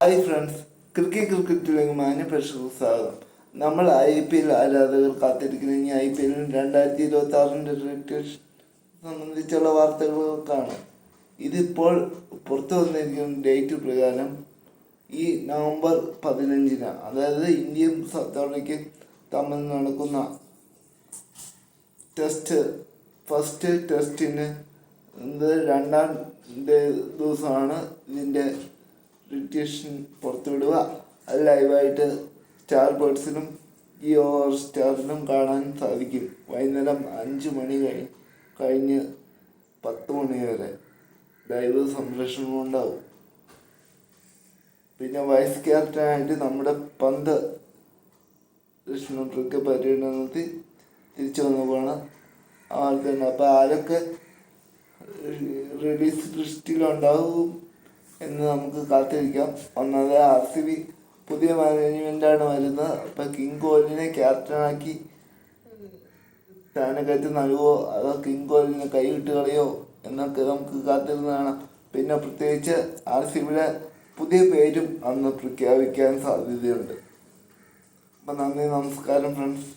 Hi friends cricket ക്രിക്കറ്റിലേക്ക് മാന്യ പ്രേക്ഷകർക്ക് സ്വാഗതം. നമ്മൾ ഐ പി എൽ ആരാധകർ കാത്തിരിക്കുന്ന ഈ ഐ പി എല്ലിൽ രണ്ടായിരത്തി ഇരുപത്തി ആറിന്റെ റിട്ടേഷൻ സംബന്ധിച്ചുള്ള വാർത്തകൾക്കാണ് ഇതിപ്പോൾ പുറത്തു വന്നിരിക്കുന്ന ഡേറ്റ് പ്രകാരം ഈ നവംബർ പതിനഞ്ചിന് അതായത് ഇന്ത്യയും സൗത്ത് ആഫ്രിക്കയും തമ്മിൽ നടക്കുന്ന ടെസ്റ്റ് ഫസ്റ്റ് ടെസ്റ്റിന് രണ്ടാം ദിവസമാണ് ഇതിന്റെ റിട്ടേഷൻ പുറത്തുവിടുക. അത് ലൈവായിട്ട് സ്റ്റാർ ബേർഡ്സിനും ഈ ഓവർ സ്റ്റാറിനും കാണാൻ സാധിക്കും. വൈകുന്നേരം അഞ്ച് മണി കഴി കഴിഞ്ഞ് പത്ത് മണി വരെ ലൈവ് സംപ്രേഷണം ഉണ്ടാവും. പിന്നെ വൈസ് ക്യാപ്റ്റനായിട്ട് നമ്മുടെ പന്ത് കൃഷ്ണപ്രക്ക് പര്യടനത്തിൽ തിരിച്ചു വന്നപ്പോഴാണ് തന്നെ അപ്പോൾ ആരൊക്കെ റിലീസ് ലിസ്റ്റിലുണ്ടാവും എന്ന് നമുക്ക് കാത്തിരിക്കാം. ഒന്നാമത് ആർ സി ബി പുതിയ മാനേജ്മെന്റാണ് വരുന്നത്. അപ്പോൾ കിങ് കോഹ്ലിനെ ക്യാപ്റ്റനാക്കി സ്ഥാനക്കയറ്റം നൽകുമോ അതോ കിങ് കോഹ്ലിനെ കൈവിട്ട് കളയോ എന്നൊക്കെ നമുക്ക് കാത്തിരുന്നതാണ്. പിന്നെ പ്രത്യേകിച്ച് ആർ സി ബിയുടെ പുതിയ പേരും അന്ന് പ്രഖ്യാപിക്കാൻ സാധ്യതയുണ്ട്. അപ്പം നന്ദി നമസ്കാരം ഫ്രണ്ട്സ്